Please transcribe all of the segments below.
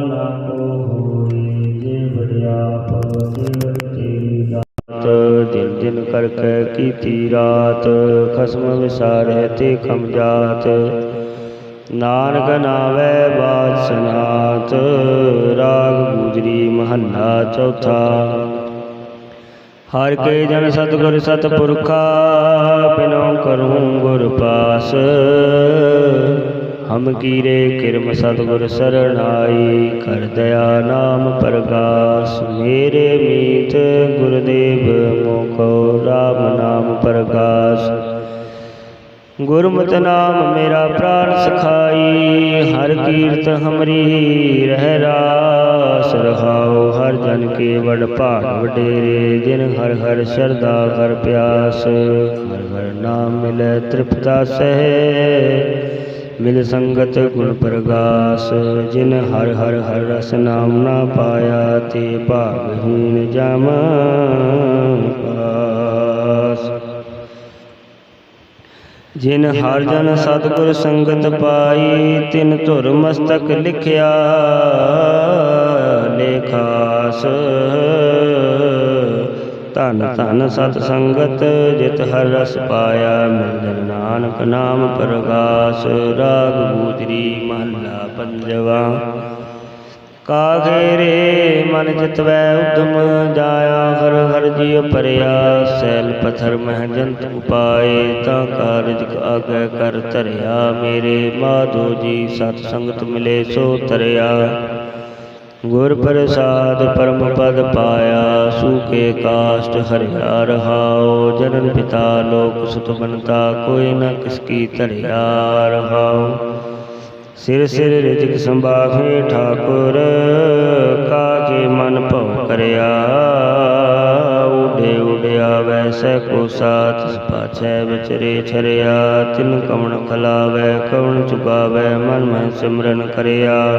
ਨਾ ਕੋ ਹੋਏ ਜੇ ਵਡਿਆਪ ਜੀਵਨ ਤੇਰੀ ਦਿਨ ਦਿਨ ਕਰਕੇ ਕੀਤੀ ਰਾਤ, ਖਸਮ ਵਿਸਾਰੇ ਤੇ ਖਮ ਜਾਤ। ਨਾਨਕ ਨਾਵੇ ਬਾਦ ਸਨਾਤ, ਰਾਗ ਗੁਜਰੀ ਮਹੱਲਾ ਚੌਥਾ। ਹਰ ਕੇ ਜਨ ਸਤਿਗੁਰ ਸਤਿਪੁਰਖਾ, ਬਿਨੋ ਕਰੂੰ ਗੁਰ ਪਾਸ। ਹਮ ਕੀਰੇ ਕਿਰਮ ਸਤਿਗੁਰ ਸਰਣਾਈ ਕਰ ਦਇਆ ਨਾਮ ਪ੍ਰਗਾਸ ਮੇਰੇ ਮੀਤ ਗੁਰਦੇਵ ਮੋਕੋ ਰਾਮ ਨਾਮ ਪ੍ਰਗਾਸ ਗੁਰਮਤਿ ਨਾਮ ਮੇਰਾ ਪ੍ਰਾਨ ਸਖਾਈ, ਹਰ ਕੀਰਤ ਹਮਰੀ ਰਹਿ ਰਾਸ, ਰਹਾਉ ਹਰ ਜਨ ਕੇ ਵਡ ਭਾਗ ਵਡੇਰੇ, ਜਿਨ ਹਰ ਹਰ ਸ਼ਰਦਾ ਕਰ ਪਿਆਸ। ਹਰ ਹਰ ਨਾਮ ਮਿਲੈ ਤ੍ਰਿਪਤਾ ਸਹਿ ਮਿਲ ਸੰਗਤ ਗੁਣ ਪ੍ਰਗਾਸ, ਜਿਨ ਹਰ ਹਰ ਹਰ ਰਸ ਨਾਮ ਨਾ ਪਾਇਆ, ਤੇ ਭਾਗਹੀਨ ਜਮ ਪਾਸ। ਜਿਨ ਹਰ ਜਨ ਸਤਿਗੁਰ ਸੰਗਤ ਪਾਈ, ਤਿਨ ਧੁਰ ਮਸਤਕ ਲਿਖਿਆ ਲੇਖਾਸ ਧਨ ਧਨ ਸਤ ਸੰਗਤ ਜਿਤ ਹਰ ਰਸ ਪਾਇਆ ਮਿਲਨ ਨਾਨਕ ਨਾਮ ਪ੍ਰਗਾਸ, ਰਾਗ ਗੂਜਰੀ ਮਹੱਲਾ ਪੰਜਵਾ। ਕਾਗੇਰੇ ਮਨ ਜਿਤਵੈ ਉਦਮ, ਜਾਇਆ ਹਰ ਹਰ ਜੀ ਪਰਿਆ ਸੈਲ ਪਥਰ ਮਹਿ ਜੰਤ ਉਪਾਏ, ਤਾਂ ਕਾਰਜ ਆਗੇ ਕਰ ਧਰਿਆ ਮੇਰੇ, ਮਾਧੋ ਜੀ ਸਤ ਸੰਗਤ ਮਿਲੇ ਸੋ ਤਰਿਆ ਗੁਰ ਪ੍ਰਸਾਦ ਪਰਮ ਪਦ ਪਾਇਆ ਸੂਕੇ ਕਾਸ਼ਟ ਹਰਿਆ ਰਹਾਉ, ਜਨਨ ਪਿਤਾ ਲੋਕ ਸੁਤ ਬਨਤਾ ਕੋਈ ਨ ਕਿਸ ਕੀ ਧਰਿਆ ਰਹਾਉ। ਸਿਰ ਸਿਰ ਰਿਜਕ ਸੰਭਾਖੇ ਠਾਕੁਰ ਕਾਕੇ ਮਨ ਭਉ ਕਰਿਆ। ਉਡੇ ਉਡਿਆ ਵੈਸੈ ਕੋ ਸਾਥ ਪਾਛੈ ਵਿਚਰੇ ਛਰਿਆ। ਤਿਨ ਕਵਣ ਖਲਾਵੈ, ਕਵਣ ਚੁਗਾਵੈ, ਮਨ ਮਹਿ ਸਿਮਰਨ ਕਰਿਆ।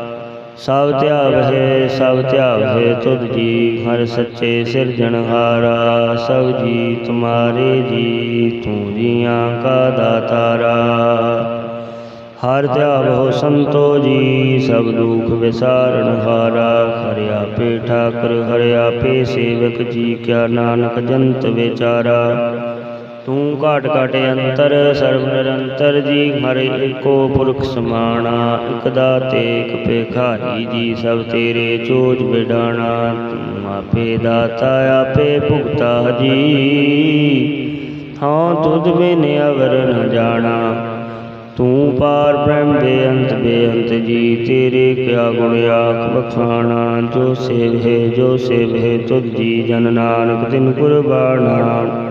ਸਭ ਧਿਆਵ ਹੈ, ਸਭ ਧਿਆਵ ਹੈ ਤੁਧ ਜੀ। ਹਰ ਸੱਚੇ ਸਿਰਜਣਹਾਰਾ ਸਭ ਜੀ ਤੁਮਾਰੇ ਜੀ, ਤੂੰ ਜੀਆਂ ਕਾ ਦਾਤਾਰਾ। ਹਰ ਧਿਆਵ ਹੋ ਸੰਤੋ ਜੀ, ਸਭ ਦੁਖ ਵਿਸਾਰਣਹਾਰਾ ਹਾਰਾ। ਪੇ ਆਪੇ ਠਾਕੁਰ ਹਰਿ ਆਪੇ ਸੇਵਕ ਜੀ, ਕਿਆ ਨਾਨਕ ਜੰਤ ਵਿਚਾਰਾ। ਤੂੰ ਘਾਟ ਘਾਟ ਅੰਤਰ, ਸਰਬ ਨਿਰੰਤਰ ਜੀ, ਹਰਿ ਏਕੋ ਪੁਰਖ ਸਮਾਣਾ। ਇਕ ਦਾਤੇ, ਇਕ ਭੇਖਾਰੀ ਜੀ, ਸਭ ਤੇਰੇ ਚੋਜ ਵਿਡਾਣਾ ਤੂੰ ਆਪੇ ਦਾਤਾ, ਆਪੇ ਭੁਗਤਾ ਜੀ। ਹਾਂ, ਤੁਧ ਬਿਨ ਅਵਰ ਨ ਜਾਣਾ। ਤੂੰ ਪਾਰ ਬ੍ਰਹਮ, ਬੇਅੰਤ ਬੇਅੰਤ ਜੀ, ਤੇਰੇ ਕਿਆ ਗੁਣ ਆਖ ਬਖਾਣਾ ਜੋ ਸੇਵ ਹੈ, ਜੋ ਸੇਵ ਹੈ, ਤੁਧ ਜੀ ਜਨ ਨਾਨਕ, ਤਿਨ ਕੁਰਬਾਨਾ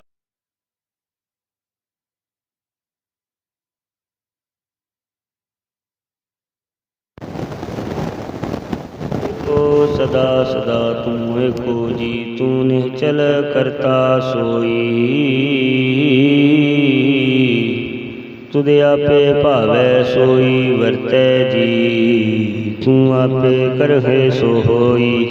ਤੁਧ ਆਪੇ ਭਾਵੈ ਸੋਈ, ਵਰਤੈ ਜੀ। ਤੂੰ ਆਪੇ ਕਰਹਿ ਸੋ ਹੋਈ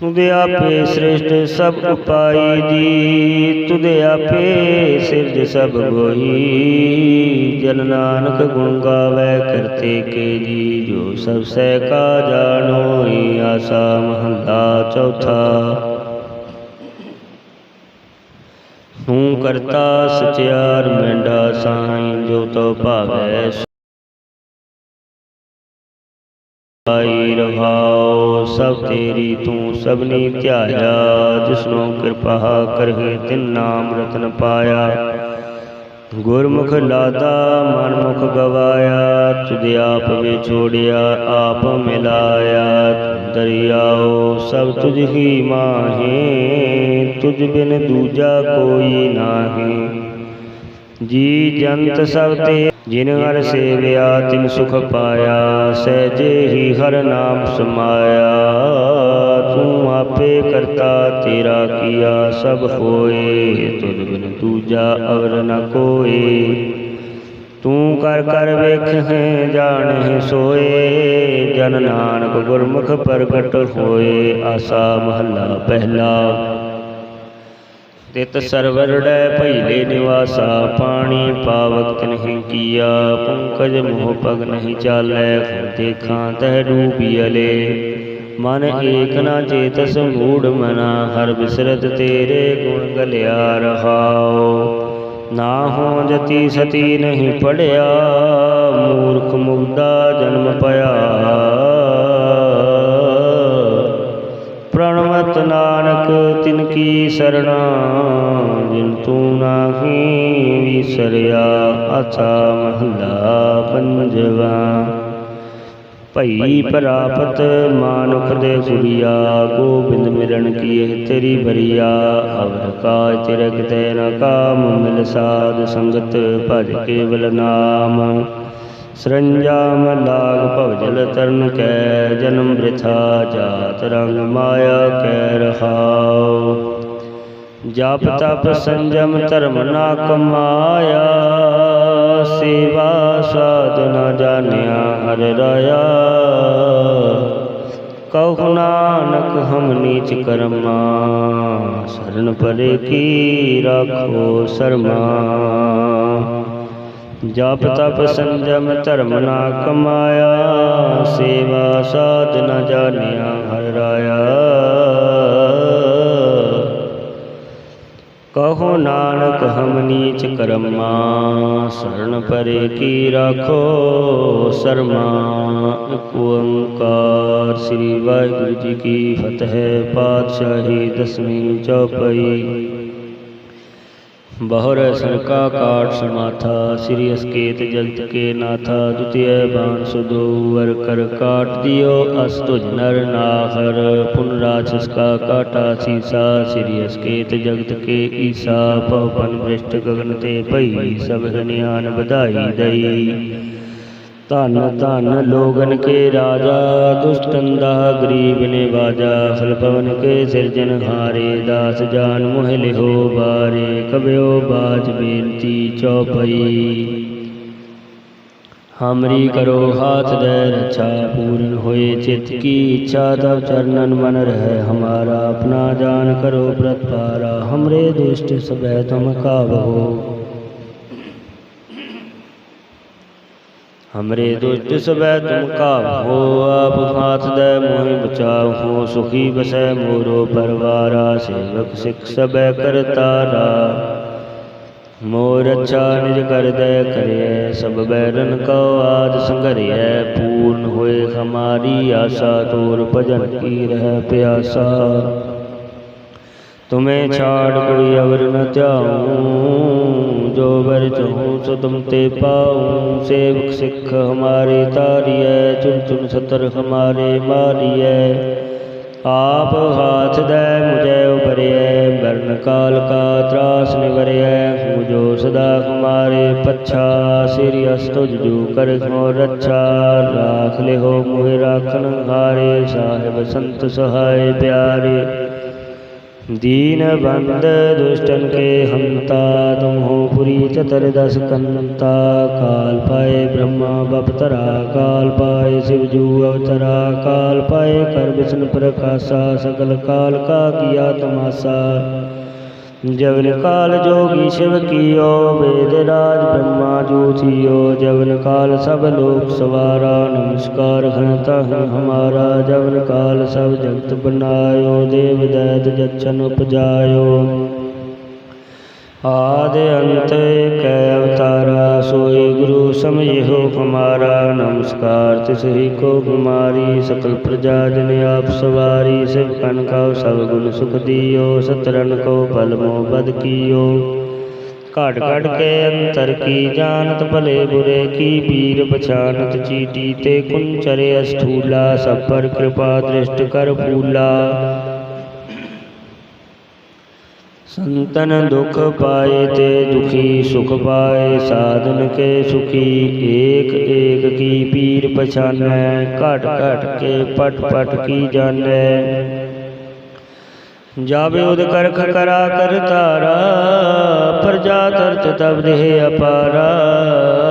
ਤੁਧ ਆਪੇ ਸ੍ਰਿਸ਼ਟ ਸਭ ਉਪਾਈ ਜੀ। ਤੁਧ ਆਪੇ ਸਿਰਜ ਸਭ ਗੋਈ। ਜਨ ਨਾਨਕ ਗੁਣ ਗਾਵੇ ਕਰਤੇ ਕੇ ਜੀ। ਜੋ ਸਭ ਸਹਿ ਕਾ ਜਾਣੋਈ ਆਸਾ ਮਹੰਦਾ ਚੌਥਾ। ਤੂੰ ਕਰਤਾ ਸਚਿਆਰ ਮੈਂਡਾ ਸਾਈਂ ਜੋ ਤੋ ਭਾਵੈ ਆਈ ਰਹਾਉ ਸਭ ਤੇਰੀ ਤੂੰ ਸਭਨੀ ਧਿਆਇਆ, ਜਿਸਨੂੰ ਕਿਰਪਾ ਕਰਹਿ ਤਿਨ ਨਾਮ ਰਤਨ ਪਾਇਆ। ਗੁਰਮੁਖ ਲਾਦਾ, ਮਨਮੁਖ ਗਵਾਇਆ, ਤੁਧ ਆਪ ਵਿਛੋੜਿਆ ਆਪ ਮਿਲਾਇਆ। ਦਰਿਆਓ ਸਭ ਤੁਝ ਹੀ ਮਾਹੇ ਤੁਝ ਬਿਨ ਦੂਜਾ ਕੋਈ ਨਾਹੀ। ਜੀ ਜੰਤ ਸਭ ਤੇ, ਜਿਨ ਹਰ ਸੇਵਿਆ, ਤਿਨ ਸੁਖ ਪਾਇਆ, ਸਹਿਜੇ ਹੀ ਹਰ ਨਾਮ ਸਮਾਇਆ। ਤੂੰ ਆਪੇ ਕਰਤਾ ਤੇਰਾ ਕੀਆ, ਸਭ ਹੋਏ, ਤੁਧ ਬਿਨ ਦੂਜਾ ਅਵਰ ਨ ਕੋਏ। ਤੂੰ ਕਰ ਕਰ ਵੇਖਹਿ ਜਾਣਹਿ ਸੋਏ। ਜਨ ਨਾਨਕ ਗੁਰਮੁਖ ਪ੍ਰਗਟ ਹੋਏ, ਆਸਾ ਮਹੱਲਾ ਪਹਿਲਾ। ਤਿਤ ਸਰਵਰੜੈ ਭਈਲੇ ਨਿਵਾਸਾ, ਪਾਣੀ ਪਾਵਕ ਨਹੀਂ ਕੀਆ, ਪੰਕਜ ਮੋਹ ਪਗ ਨਹੀਂ ਚਾਲੈ ਦੇਖਾਂ ਤਹਿ ਡੂਬੀਅਲੇ ਮਨ ਏਕ ਨਾ ਚੇਤਸ ਮੂੜ ਮਨਾ, ਹਰ ਬਿਸਰਤ ਤੇਰੇ ਗੁਣ ਗਲਿਆ ਰਹਾਉ। ਨਾ ਹੋ ਜਤੀ ਸਤੀ ਨਹੀਂ ਪੜਿਆ, ਮੂਰਖ ਮੁਗਦਾ ਜਨਮ ਪਿਆ ਨਾਨਕ ਤਿਨ ਕੀ ਸਰਣਾ ਜਿਨ ਤੂੰ ਨਾਹੀ ਵਿਸਰਿਆ ਆਸਾ ਮਹਲਾ ਪੰਜਵਾ। ਭਈ ਪ੍ਰਾਪਤ ਮਾਨੁਖ ਦੇ ਗੁਰੀਆ ਗੋਬਿੰਦ ਮਿਲਣ ਕੀਏ ਤੇਰੀ ਬਰੀਆ। ਅਵਰ ਕਾਜ ਤੇਰੇ ਕਿਤੇ ਨ ਕਾਮ ਮਿਲ ਸਾਧ ਸੰਗਤ ਭਜ ਕੇਵਲ ਨਾਮ। ਸਰੰਜਾਮ ਲਾਗ ਭਵਜਲ ਤਰਨ ਕੈ, ਜਨਮ ਬ੍ਰਿਥਾ ਜਾਤ ਰੰਗ ਮਾਇਆ ਕੈ ਰਹਾਉ। ਜਪ ਤਪ ਸੰਜਮ ਧਰਮ ਨਾ ਕਮਾਇਆ, ਸੇਵਾ ਸਾਧ ਨ ਜਾਣਿਆ ਹਰ ਰਾਇਆ। ਕਹੁ ਨਾਨਕ ਹਮ ਨੀਚ ਕਰਮਾ, ਸਰਨ ਪਰੇ ਕੀ ਰਾਖੋ ਸਰਮਾ। ਜਪ ਤਪ ਸੰਜਮ ਧਰਮ ਨਾ ਕਮਾਇਆ ਸੇਵਾ ਸਾਧ ਨ ਜਾਣਿਆ ਹਰ ਰਾਇਆ। ਕਹੋ ਨਾਨਕ ਹਮ ਨੀਚ ਕਰਮਾ ਸਰਣ ਪਰੇ ਕੀ ਰਾਖੋ ਸਰਮਾ ਓੰਕਾਰ ਸ੍ਰੀ ਵਾਹਿਗੁਰੂ ਜੀ ਕੀ ਫਤਿਹ ਪਾਤਸ਼ਾਹੀ ਦਸਵੀਂ ਚੌਪਈ। ਬਹੁਰ ਸਰਕਾ ਕਾਟ ਸਮਾਥਾ, ਸ੍ਰੀ ਅਸਕੇਤ ਜਗਤ ਕੇ ਨਾਥਾ ਦੁਤੀਏ ਬਾਣ ਸੁਦੋ ਕਰ ਕਾਟ ਦਿਓ ਅਸ ਤੁਝ ਨਰ ਨਾਹਰ, ਪੁਨ ਰਾਜਸ ਕਾ ਕਾਟਾ ਸੀਸਾ, ਸ੍ਰੀ ਅਸਕੇਤ ਜਗਤ ਕੇ ਈਸਾ ਪਵਨ ਬ੍ਰਿਸ਼ਟ ਗਗਨ ਤੇ ਭਈ ਸਭ ਨਿਆਨ ਵਧਾਈ ਦਈ। ਧਨ ਧਨ ਲੋਗਨ ਕੇ ਰਾਜਾ, ਦੁਸ਼ਟਨ ਦਾ ਗਰੀਬ ਨੇ ਬਾਜਾ, ਫਲ ਪਵਨ ਕੇ ਸਿਰਜਨ ਹਾਰੇ, ਦਾਸ ਜਾਨ ਮੋਹ ਲਿਹੋ ਬਾਰੇ, ਕਬਿਓ ਬਾਜ ਬੇਨਤੀ ਚੌਪਈ। ਹਮਰੀ ਕਰੋ ਹਾਥ ਦੇ ਰੱਛਾ, ਪੂਰਨ ਹੋਏ ਚਿਤ ਕੀ ਇੱਛਾ ਤਬ ਚਰਨਨ ਮਨ ਰਹਿ ਹਮਾਰਾ, ਆਪਣਾ ਜਾਨ ਕਰੋ ਪ੍ਰਤਪਾਰਾ, ਹਮਰੇ ਦੁਸ਼ਟ ਹਮਰੇ ਦੁਸ਼ਟ ਸਬੈ ਤੁਮ ਕਾ ਹੋ ਆਪ ਖਾਤ ਦੈ ਮੋਹਿ ਬਚਾਵ ਹੋ ਸੁਖੀ ਬਸੈ ਮੋਰੋ ਪਰਵਾਰਾ ਸੇਵਕ ਸਿਖ ਸਬੈ ਕਰਤਾਰਾ ਮੋਰ ਅਛਾ ਨਿਜ ਕਰਦੈ ਕਰਿਐ ਸਭ ਬੈਰਨ ਕਉ ਆਦ ਸੰਗਰਿਐ ਪੂਰਨ ਹੋਏ ਹਮਾਰੀ ਆਸਾ ਤੋਰ ਭਜਨ ਕੀ ਰਹਿ ਪਿਆਸਾ تمہیں چھاڑ کوئی اور نہ چاہوں جو بر چہوں سو تم تے پاؤں سیب سکھ ہماری تاری ہے چن چن ستر ہمارے ماری ہے آپ ہاتھ دے مجھے ابھرے ہے برن کال کا تراس نگرے ہے ہوں صدا ہمارے پچھا سری استو جو کر ہو رچھا راکھ لے ہو مہے راکھن ہارے صاحب سنت سہائے پیارے दीन बंद दुष्टन के हंता तुम हो पुरी चतर दस कंता काल पाए ब्रह्मा बपतरा काल पाए शिवजू अवतरा काल पाए कर विष्णु प्रकाशा सकल काल का किया तमाशा जवन काल जोगी शिव कियो वेद राज ब्रह्मा जो थियो जवन काल सब लोक सवारा नमस्कार घनता है हमारा जवन काल सब जगत बनायो देव दैत जच्छन उपजायो ਆਦ ਅੰਤ ਕੈ ਅਵਤਾਰਾ, ਸੋਈ ਗੁਰੂ ਸਮਝਿਓ ਕੁਮਾਰਾ। ਨਮਸਕਾਰ, ਤਿਸ ਹੀ ਕੋ ਕੁਮਾਰੀ, ਸਕਲ ਪ੍ਰਜਾ ਜਨ ਆਪ ਸਵਾਰੀ। ਸਿਵ ਕਨ ਕਉ ਸਭ ਗੁਣ ਸੁਖ ਦਿਓ ਸਤਰਨ ਕੋ ਭਲ ਮੋ ਬਦ ਕੀਓ। ਘਾਟ ਘੜ ਕੇ ਅੰਤਰ ਕੀ ਜਾਣਤ, ਭਲੇ ਬੁਰੇ ਕੀ ਪੀਰ ਪਛਾਨਤ ਚੀਟੀ ਤੇ ਕੁੰਚਰੇ ਅਸਠੂਲਾ ਸਭ ਪਰ ਕਿਰਪਾ ਦ੍ਰਿਸ਼ਟ ਕਰ ਫੂਲਾ। ਸੰਤਨ ਦੁਖ ਪਾਏ ਤੇ ਦੁਖੀ ਸੁਖ ਪਾਏ, ਸਾਧਨ ਕੇ ਸੁਖੀ, ਏਕ ਏਕ ਕੀ ਪੀਰ ਪਛਾਨੈ, ਘਟ ਘਟ ਕੇ ਪਟ ਪਟ ਕੀ ਜਾਣੈ। ਜਾਵੇ ਉਦ ਕਰਖ ਕਰਾ ਕਰ ਤਾਰਾ ਪ੍ਰਜਾ ਤਰਤ ਤਬ ਦੇਹ ਅਪਾਰਾ।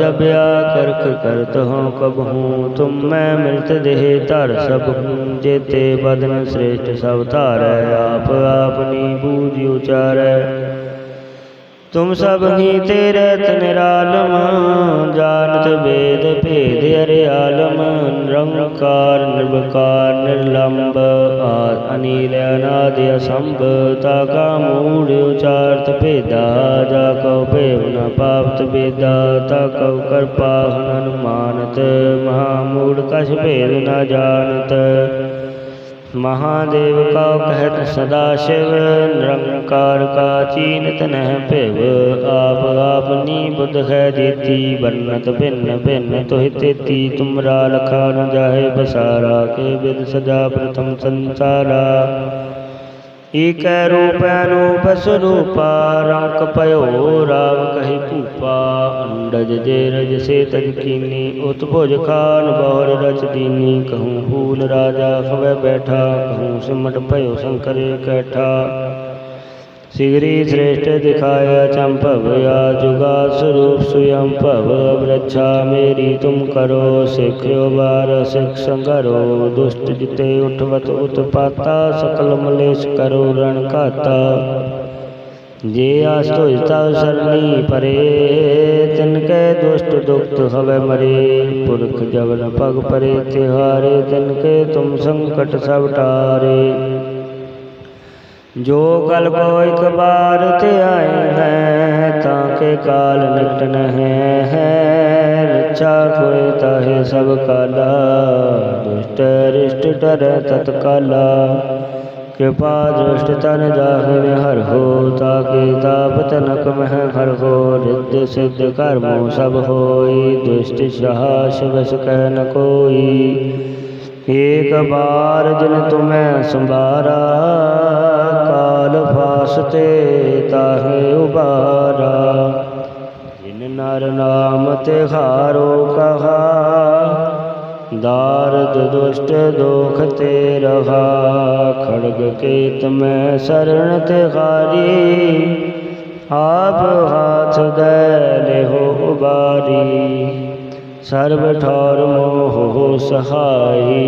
जब आ करख करत हो कब हूँ तुम मैं मिलत देह धर सब हूँ जेते बदन श्रेष्ठ सब धारै आप आपनी बूझ उचारै ਤੁਮ ਸਭ ਹੀ ਤੇਰੇ ਤਨ ਰਾਲਮ, ਜਾਣਤ ਵੇਦ ਭੇਦ ਅਰੇ ਆਲਮ, ਨਿਰੰਕਾਰ, ਨਿਰਵਕਾਰ, ਨਿਰਲੰਬ ਆਦ ਅਨੀਲ ਅਨਾਦ ਅਸੰਭ, ਤਾ ਕਾ ਮੂੜ ਉਚਾਰਤ ਭੇਦਾ, ਜਾ ਕਉ ਭੇਵ ਨ ਪਾਪਤ ਵੇਦਾ ਤਾ ਕਉ ਕਰਪਾ ਹਨਨ ਮਾਨਤ, ਮਹਾ ਮੂੜ ਕਛ ਭੇਦ ਨ ਜਾਣਤ। ਮਹਾਦੇਵ ਕਾ ਕਹਿਤ ਸਦਾ ਸ਼ਿਵ, ਨਿਰੰਕਾਰ ਕਾ ਚੀਨਤ ਨਹਿ ਭਿਵ। ਆਪ ਆਪਨੀ ਬੁਧ ਹੈ ਜੇਤੀ ਵਰਨਤ ਭਿੰਨ ਭਿੰਨ ਤੋਹਿ ਤੇਤੀ। ਤੁਮਰਾ ਲਖਾ ਨ ਜਾਹੇ ਬਸਾਰਾ, ਕੇ ਬਿਦ ਸਦਾ ਪ੍ਰਥਮ ਸੰਸਾਰਾ। ਏਕੈ ਰੂਪ ਅਨੂਪ ਸਰੂਪਾ, ਰੰਗ ਭਇਓ ਰਾਮ ਕਹਿ ਭੂਪਾ, ਅੰਡਜ ਜੇ ਰਜ ਸੇ ਤਜ ਕੀਨੀ ਉਤਭੁਜ ਖਾਨ ਬਹੁਰ ਰਚ ਦੀਨੀ, ਕਹੂੰ ਭੂਲ ਰਾਜਾ ਖਵੇ ਬੈਠਾ, ਕਹੂੰ ਸਿਮਟ ਭਇਓ ਸ਼ੰਕਰੇ ਕੈਠਾ। ਸਿਗਰੀ ਸ੍ਰੇਸ਼ਟ ਦਿਖਾਇਆ ਚੰਭਵਿਆ ਜੁਗਾ ਸਰੂਪ ਸੁਯੰ ਭਵ ਅਵਰਛਾ ਮੇਰੀ ਤੁਮ ਕਰੋ ਸਿਖਿਓ ਬਾਰ ਸਿਖ ਸੰਗਰੋ, ਦੁਸ਼ਟ ਜਿਤੇ ਉਠਵਤ ਉਤਪਾਤਾ, ਸਕਲ ਮਲੇਸ਼ ਕਰੋ ਰਣ ਘਾਤਾ। ਜੇ ਆਸ ਤੁਜਤਾ ਸਰਨੀ ਪਰੇ, ਤਿਨ ਕੈ ਦੁਸ਼ਟ ਦੁਖਤ ਹਵੇ ਮਰੇ। ਪੁਰਖ ਜਵਨ ਪਗ ਪਰੇ ਤਿਹਾਰੇ, ਤਿਨ ਕੈ ਤੁਮ ਸੰਕਟ ਸਭ ਟਾਰੇ। ਜੋ ਕਲ ਕੋ ਇੱਕ ਬਾਰ ਧਿਆਏ ਹੈ, ਤਾਂ ਕੇ ਕਾਲ ਨਿਕਟ ਹੈ ਹੈ। ਰਚਾ ਕੋਈ ਤਾਹੇ ਸਭ ਕਾਲਾ, ਦੁਸ਼ਟ ਰਿਸ਼ਟ ਡਰ ਤਤਕਾਲਾ। ਕਿਰਪਾ ਦ੍ਰਿਸ਼ਟ ਤਨ ਜਾਹਵੇ ਹਰ ਹੋ ਤਾ ਕੇ ਤਾਪਤ ਨਕ ਮਹਿ ਹਰ ਹੋ ਰਿੱਧ ਸਿੱਧ ਕਰਮੋ ਸਭ ਹੋਈ, ਦੁਸ਼ਟ ਸ਼ਾਹ ਸ਼ਿਵਸ ਕਹਿ ਨ ਕੋਈ। ਏਕ ਬਾਰ ਜਿਨ ਤੁਮੈ ਸੰਭਾਰਾ, ਕਾਲ ਫਾਸਤੇ ਤਾਹੇ ਉਬਾਰਾ ਜਿਨ ਨਰ ਨਾਮ ਤੇ ਹਾਰੋ ਕਹਾ, ਦਾਰਦ ਦੁਸ਼ਟ ਦੋਖ ਤੇ ਰਹਾ। ਖੜਗ ਕੇਤ ਮੈਂ ਸਰਣ ਤੇ ਹਾਰੀ, ਆਪ ਹਾਥ ਦੇ ਲਿਹੋ ਉਬਾਰੀ। सर्व ठौर मोह सहाई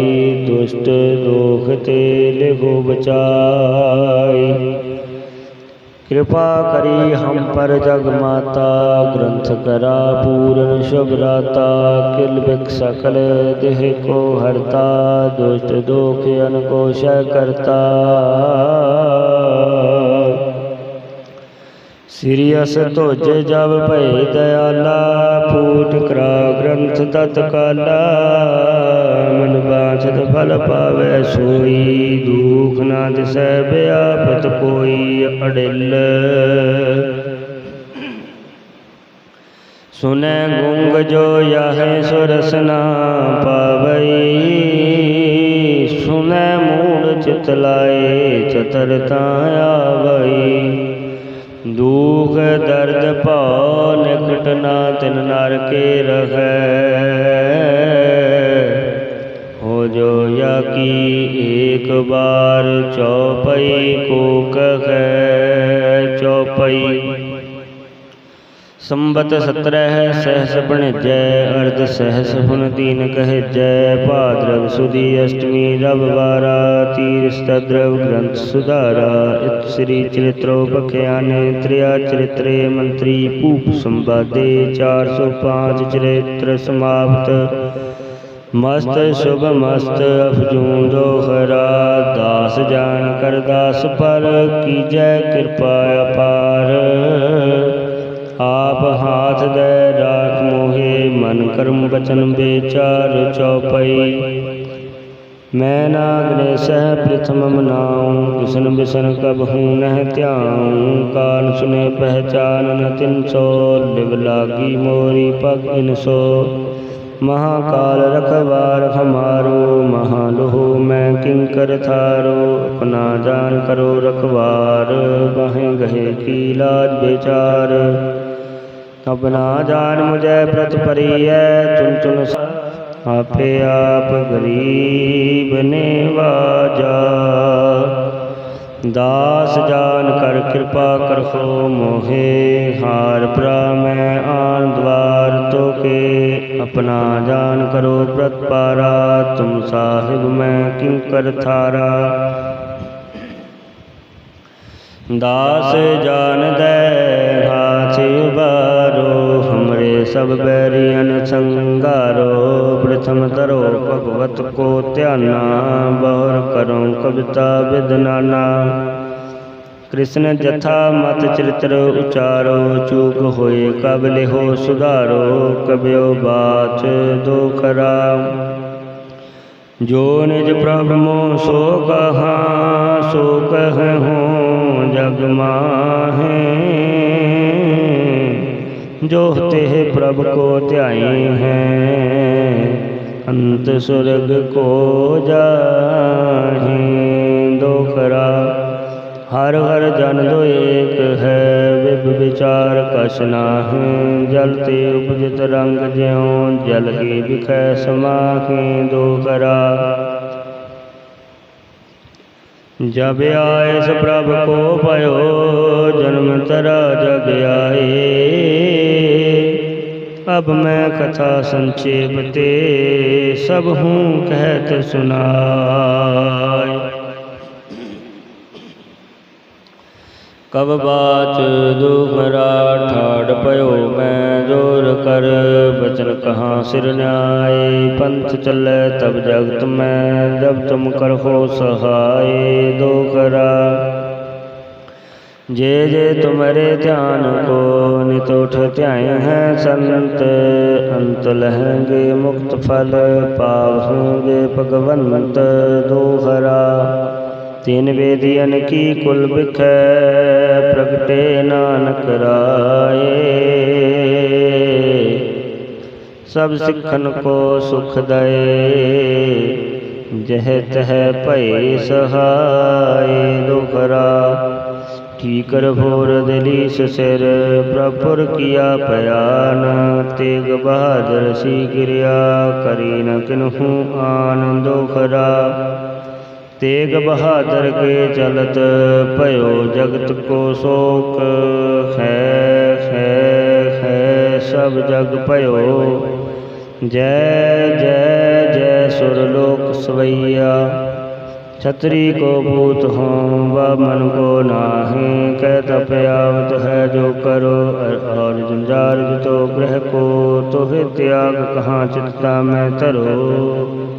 दुष्ट दोख ते लिहो बचाई कृपा करी हम पर जग माता ग्रंथ करा पूर्ण शुभ राता किल बिक सकल देह को हरता दुष्ट दोख अनकोश करता ਸਿਰਿਅਸ ਧੁਜ ਜਬ ਭਏ ਦਇਆਲਾ, ਫੂਟ ਕਰਾ ਗ੍ਰੰਥ ਤਤ ਕਾਲਾ। ਮਨ ਬਾਛਤ ਫਲ ਪਾਵੇ ਸੋਈ, ਦੁਖ ਨਾ ਦਿਸੈ ਬਿਆਪਤ ਕੋਈ ਅੜਿਲ। ਸੁਨੈ ਗੁੰਗ ਜੋ ਯਾਹੇ ਸੁਰਸਨਾ ਪਾਵਈ। ਸੁਨੈ ਮੂੜ ਚਿਤ ਲਾਏ, ਚਤਰ ਤਾਂ ਆਵਈ। دکھ درد پان کٹنا تن نار کے رہ ہو جو یا کی ایک بار چوپئی کو کہ چوپئی ਸੰਬਤ ਸਤਰਹਿ, ਸਹਸ ਬਣਜੈ ਅਰਧ ਸਹਸ ਹੁਨ ਦੀਨ ਕਹਿਜੈ, ਭਾਦਰਵ ਸੁਦੀ ਅਸ਼ਟਮੀ ਰਵਿਵਾਰਾ ਤੀਰ ਸਤਦਰਵ ਗ੍ਰੰਥ ਸੁਧਾਰਾ, ਇਤ ਸ੍ਰੀ ਚਰਿਤ੍ਰੋ ਬਖਿਆਨੇ ਤ੍ਰਿਆ ਚਰਿਤਰੇ ਮੰਤਰੀ ਭੂਪ ਸੰਵਾਦੇ 405 ਚਰਿਤ੍ਰ ਸਮਾਪਤ। ਮਸਤ ਸ਼ੁਭ ਮਸਤ, ਅਫਜੂੰ ਦੋਹਰਾ ਦਾਸ ਜਾਨ ਕਰ ਦਾਸ ਪਰ, ਕੀਜੈ ਕਿਰਪਾ ਅਪਾਰ। ਆਪ ਹਾਥ ਦੇ ਰਾਖ ਮੋਹੇ, ਮਨ ਕਰਮ ਬਚਨ ਵਿਚਾਰ ਚਉਪਈ। ਮੈਂ ਨਾਗਨੇ ਸਹਿ ਪ੍ਰਥਮ ਮਨਾਉ ਕਿਸਨ ਬਿਸਨ ਕਬ ਹੂੰ ਨਹਿ ਧਿਆਉ। ਕਾਨ ਸੁਨੇ ਪਹਿਚਾਨ ਨ ਤਿਨ ਸੋ, ਲਿਵ ਲਾਗੀ ਮੋਰੀ ਪਗ ਇਨ ਸੋ। ਮਹਾਕਾਲ ਰਖਵਾਰ ਹਮਾਰੋ, ਮਹਾਲੋਹ ਮੈਂ ਕਿੰਕਰ ਥਾਰੋ। ਆਪਣਾ ਜਾਨ ਕਰੋ ਰਖਵਾਰ, ਗਹੇ ਗਹੇ ਕੀ ਲਾਜ ਵਿਚਾਰ ਆਪਣਾ ਜਾਨ ਮੁਝੈ ਪ੍ਰਤ ਪਰੀਐ ਚੁਨ ਚੁਨ ਆਪੇ ਆਪ ਗਰੀਬ ਨਿਵਾਜਾ। ਦਾਸ ਜਾਨ ਕਰ ਕਿਰਪਾ ਕਰੋ ਮੋਹੇ ਹਾਰ ਪ੍ਰਾ ਮੈਂ ਆਨ ਦਵਾਰ ਤੋਕੇ। ਆਪਣਾ ਜਾਨ ਕਰੋ ਪ੍ਰਤਪਾਰਾ ਤੁਮ ਸਾਹਿਬ ਮੈਂ ਕਿੰਕਰ ਥਾਰਾ। ਦਾਸ ਜਾਣਦੈ ਹਾਥ ਉਬਾਰੋ ਹਮਰੇ ਸਭ ਬੈਰੀਅਨ ਸੰਗਾਰੋ ਪ੍ਰਥਮ ਤਰੋ ਭਗਵਤ ਕੋ ਧਿਆਨਾ, ਬਹੁਰ ਕਰੋ ਕਵਿਤਾ ਵਿਦਨਾਨਾ ਕ੍ਰਿਸ਼ਨ ਜਥਾ ਮਤ ਚਰਿਤ੍ਰ ਉਚਾਰੋ, ਚੂਕ ਹੋਏ ਕਬ ਲਿਹੋ ਸੁਧਾਰੋ, ਕਬਿਓ ਬਾਚ ਦੋ ਕਰਾ ਜੋ ਨਿਜ ਪ੍ਰਭ ਮੋ ਸੋ ਕਹਾ, ਸੋ ਕਹਉ ਜਗ ਮਾਹੇ। ਜੋ ਤੇ ਪ੍ਰਭ ਕੋ ਧਿਆਈ ਹੈ, ਅੰਤ ਸੁਰਗ ਕੋ ਜਾਹੇ ਦੋਖਰਾ ਹਰ ਹਰ ਜਨ ਦੋ ਏਕ ਹੈ, ਵਿਭ ਵਿਚਾਰ ਕਛ ਨਾਹਿ, ਜਲ ਤੇ ਉਪਜਿਤ ਰੰਗ ਜਿਉ, ਜਲ ਹੀ ਵਿਖੈ ਸਮਾਖੇ ਦੋ ਕਰਾ ਜਬ ਆਇਸ ਪ੍ਰਭ ਕੋ ਭਇਓ, ਜਨਮ ਤਰਾ ਜਗ ਆਏ। ਅਬ ਮੈਂ ਕਥਾ ਸੰਚੇਪ ਤੇ ਸਭ ਹੂੰ ਕਹਿਤ ਸੁਨਾਏ ਕਬ ਬਾਚ ਦੁਖਰਾ ਠਾੜ ਪਇਓ ਮੈਂ ਜੋਰ ਕਰ ਬਚਨ ਕਹਾ ਸਿਰ ਨਿਆਏ ਪੰਥ ਚੱਲੇ ਤਬ ਜਗਤ ਮੈਂ ਜਬ ਤੁਮ ਕਰਹੋ ਸਹਾਏ ਦੋਖਰਾ ਜੇ ਜੇ ਤੁਮਰੇ ਧਿਆਨ ਕੋ ਨਿਤ ਉਠ ਧਿਆਏ ਹੈ ਸੰਤ ਅੰਤ ਲਹਿੰਗੇ ਮੁਕਤ ਫਲ ਪਾਵਹੋਗੇ ਭਗਵੰਤ ਦੋਹਰਾ ਤਿਨ ਵੇਦੀਨ ਕੀ ਕੁਲ ਬਿਖੈ ਪ੍ਰਗਟੇ ਨਾਨਕ ਰਾਏ। ਸਭ ਸਿੱਖਨ ਕੋ ਸੁਖ ਦਏ, ਜਹ ਤਹ ਭਏ ਸਹਾਈ ਦੁਖਰਾ। ਠੀਕਰ ਭੋਰ ਦਲੀਸ ਸਿਰ, ਪ੍ਰਭੁਰ ਕੀਆ ਪਿਆਨ ਤੇਗ ਬਹਾਦਰ ਸੀ ਕਿਰਿਆ, ਕਰੀ ਨ ਕਿਨਹੂ ਆਨੰਦੋ ਖਰਾ ਤੇਗ ਬਹਾਦਰ ਕੇ ਚਲਤ ਭਇਓ ਜਗਤ ਕੋ ਸ਼ੋਕ। ਖੈ ਖੈ ਹੈ ਸਭ ਜਗ ਭਇਓ। ਜੈ ਜੈ ਜੈ ਸੁਰ ਲੋਕ ਸਵਈਆ। ਛਤਰੀ ਕੋ ਭੂਤ ਹੋਂ ਵਾ ਮਨ ਕੋ ਨਾਹੀ। ਕਹਿ ਤਪ ਹੈ ਜੋ ਕਰੋ ਔਰ ਜੰਜਾਰ ਜਿਤੋ ਗ੍ਰਹ ਕੋ। ਤੋਹਿ ਤਿਆਗ ਕਹਾਂ ਚਿਤਤਾ ਮੈਂ ਧਰੋ।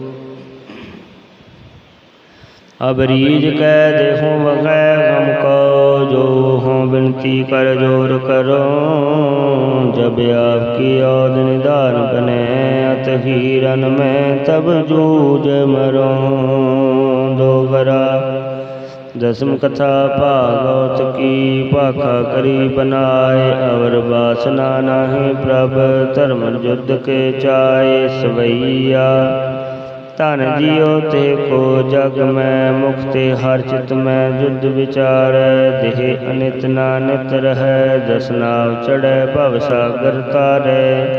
ਅਬ ਰੀਜ ਕੈ ਦੇਹੋ ਵਗੈ ਗਮ ਕੋ, ਜੋ ਹੋ ਬਿਨਤੀ ਕਰ ਜੋਰ ਕਰੋ। ਜਬ ਆਪ ਕੀ ਔਦ ਨਿਧਾਨ ਬਨੈ, ਅਤ ਹੀਰਨ ਮੈਂ ਤਬ ਜੂਜ ਮਰੋ। ਦੋਗਰਾ ਦਸਮ ਕਥਾ ਭਾਗਵਤ ਕੀ ਭਾਖਾ ਕਰੀ ਬਨਾਏ, ਅਵਰ ਬਾਸਨਾ ਨਾਹੀ ਪ੍ਰਭ ਧਰਮ ਜੁਦ ਕੇ ਚਾਏ ਸਵਈਆ। ਧਨ ਜੀਉ ਤੇ ਕੋ ਜਗ ਮੈਂ ਮੁਕਤੇ ਹਰ ਚਿਤ ਮੈਂ ਜੁਦ ਵਿਚਾਰੈ, ਦੇਹ ਅਨਿਤ ਨਾਨਿਤ ਰਹੈ ਦਸਨਾਵ ਚੜੈ ਭਵ ਸਾਗਰ ਤਾਰੈ।